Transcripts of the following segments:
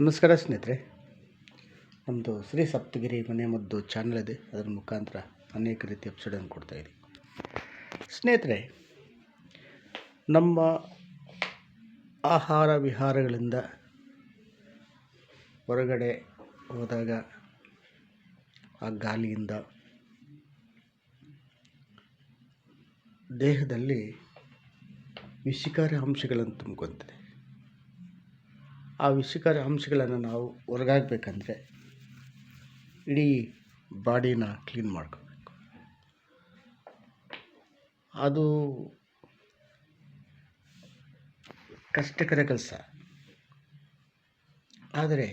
ನಮಸ್ಕಾರ ಸ್ನೇಹಿತರೆ. ನಮ್ಮದು ಶ್ರೀ ಸಪ್ತಗಿರಿ ಮನೆ ಮದ್ದು ಚಾನಲ್ ಇದೆ. ಅದರ ಮುಖಾಂತರ ಅನೇಕ ರೀತಿ ಎಪಿಸೋಡನ್ನು ಕೊಡ್ತಾಯಿದ್ದೀವಿ ಸ್ನೇಹಿತರೆ, ನಮ್ಮ ಆಹಾರ ವಿಹಾರಗಳಿಂದ ಹೊರಗಡೆ ಹೋದಾಗ ಆ ಗಾಲಿಯಿಂದ ದೇಹದಲ್ಲಿ ವಿಷಕಾರಿ ಅಂಶಗಳನ್ನು ತುಂಬ್ಕೊತದೆ ಆ ವಿಷಕಾರಿ ಅಂಶಗಳನ್ನು ನಾವು ಹೊರಗಾಗಬೇಕಂದ್ರೆ ಇಡೀ ಬಾಡಿನ ಕ್ಲೀನ್ ಮಾಡ್ಕೋಬೇಕು. ಅದು ಕಷ್ಟಕರ ಕೆಲಸ. ಆದರೆ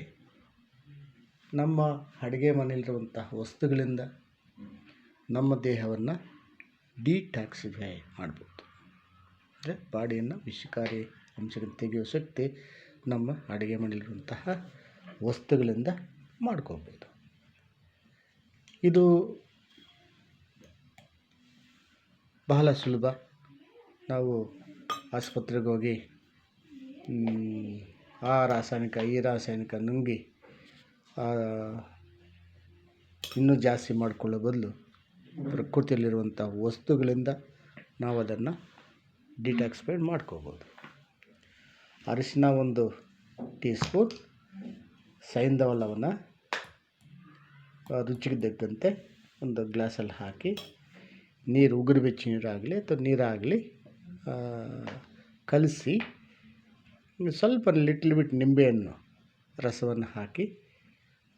ನಮ್ಮ ಅಡುಗೆ ಮನೆಯಲ್ಲಿರುವಂತಹ ವಸ್ತುಗಳಿಂದ ನಮ್ಮ ದೇಹವನ್ನು ಡಿಟಾಕ್ಸಿಫೈ ಮಾಡ್ಬೋದು. ಅಂದರೆ ಬಾಡಿಯನ್ನು ವಿಷಕಾರಿ ಅಂಶಗಳನ್ನು ತೆಗೆಯುವ ಶಕ್ತಿ ನಮ್ಮ ಅಡುಗೆ ಮನೆಯಲ್ಲಿರುವಂತಹ ವಸ್ತುಗಳಿಂದ ಮಾಡ್ಕೋಬೋದು ಇದು ಬಹಳ ಸುಲಭ. ನಾವು ಆಸ್ಪತ್ರೆಗೆ ಹೋಗಿ ಆ ರಾಸಾಯನಿಕ, ಈ ರಾಸಾಯನಿಕ ನುಂಗಿ ಇನ್ನೂ ಜಾಸ್ತಿ ಮಾಡಿಕೊಳ್ಳೋ ಬದಲು ಪ್ರಕೃತಿಯಲ್ಲಿರುವಂಥ ವಸ್ತುಗಳಿಂದ ನಾವು ಅದನ್ನು ಡಿಟಾಕ್ಸ್ಫೈಡ್ ಮಾಡ್ಕೋಬೋದು ಅರಿಶಿನ ಒಂದು ಟೀ ಸ್ಪೂನ್ ಸೈಂಧವಲವನ್ನು ರುಚಿಗೆ ತಕ್ಕಂತೆ ಒಂದು ಗ್ಲಾಸಲ್ಲಿ ಹಾಕಿ, ನೀರು ಉಗುರು ಬೆಚ್ಚ ನೀರಾಗಲಿ ಅಥವಾ ನೀರಾಗಲಿ ಕಲಸಿ ಸ್ವಲ್ಪ ಲಿಟ್ಲ್ ಬಿಟ್ ನಿಂಬೆಹಣ್ಣು ರಸವನ್ನು ಹಾಕಿ,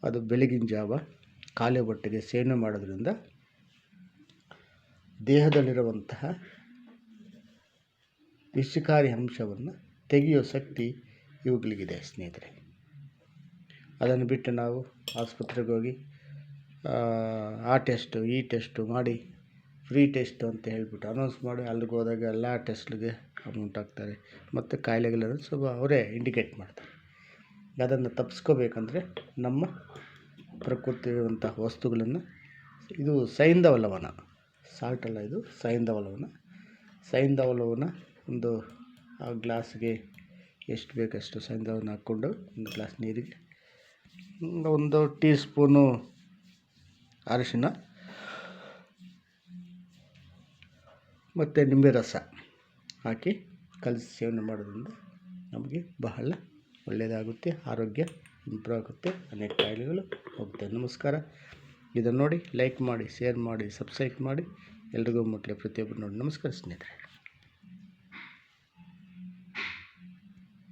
ಅದು ಬೆಳಗಿನ ಜಾವ ಖಾಲಿ ಹೊಟ್ಟೆಗೆ ಸೇವನೆ ಮಾಡೋದ್ರಿಂದ ದೇಹದಲ್ಲಿರುವಂತಹ ವಿಷಕಾರಿ ಅಂಶವನ್ನು ತೆಗೆಯೋ ಶಕ್ತಿ ಇವುಗಳಿಗಿದೆ, ಸ್ನೇಹಿತರೆ. ಅದನ್ನು ಬಿಟ್ಟು ನಾವು ಆಸ್ಪತ್ರೆಗೆ ಹೋಗಿ, ಆ ಟೆಸ್ಟು, ಈ ಟೆಸ್ಟು ಮಾಡಿ, ಫ್ರೀ ಟೆಸ್ಟ್ ಅಂತ ಹೇಳಿಬಿಟ್ಟು ಅನೌನ್ಸ್ ಮಾಡಿ, ಅಲ್ಲಿಗೆ ಹೋದಾಗ ಎಲ್ಲ ಟೆಸ್ಟ್ಗೆ ಅಮೌಂಟ್ ಹಾಕ್ತಾರೆ. ಮತ್ತು ಕಾಯಿಲೆಗಳನ್ನು ಸ್ವಲ್ಪ ಅವರೇ ಇಂಡಿಕೇಟ್ ಮಾಡ್ತಾರೆ. ಅದನ್ನು ತಪ್ಪಿಸ್ಕೋಬೇಕಂದ್ರೆ ನಮ್ಮ ಪ್ರಕೃತಿ ಇರುವಂಥ ವಸ್ತುಗಳನ್ನು, ಇದು ಸೈಂಧವಲವನ ಸಾಲ್ಟ್ ಅಲ್ಲ ಇದು ಸೈಂಧವಲವನ ಸೈಂಧವಲವನ ಒಂದು ಆ ಗ್ಲಾಸ್ಗೆ ಎಷ್ಟು ಬೇಕಷ್ಟು ಸೈಂಧವನ ಹಾಕ್ಕೊಂಡು ಒಂದು ಗ್ಲಾಸ್ ನೀರಿಗೆ ಒಂದು ಟೀ ಸ್ಪೂನು ಅರಿಶಿನ ಮತ್ತು ನಿಂಬೆ ರಸ ಹಾಕಿ ಕಲಸಿ ಸೇವನೆ ಮಾಡೋದ್ರಿಂದ ನಮಗೆ ಬಹಳ ಒಳ್ಳೆಯದಾಗುತ್ತೆ, ಆರೋಗ್ಯ ಇಂಪ್ರೂವ್ ಆಗುತ್ತೆ, ಅನೇಕ ಕಾಯಿಲೆಗಳು ಹೋಗುತ್ತೆ. ನಮಸ್ಕಾರ. ಇದನ್ನು ನೋಡಿ ಲೈಕ್ ಮಾಡಿ, ಶೇರ್ ಮಾಡಿ, ಸಬ್ಸ್ಕ್ರೈಬ್ ಮಾಡಿ. ಎಲ್ರಿಗೂ ಮುಟ್ಲಿ ಪ್ರತಿಯೊಬ್ಬರು ನೋಡಿ ನಮಸ್ಕಾರ ಸ್ನೇಹಿತರೆ.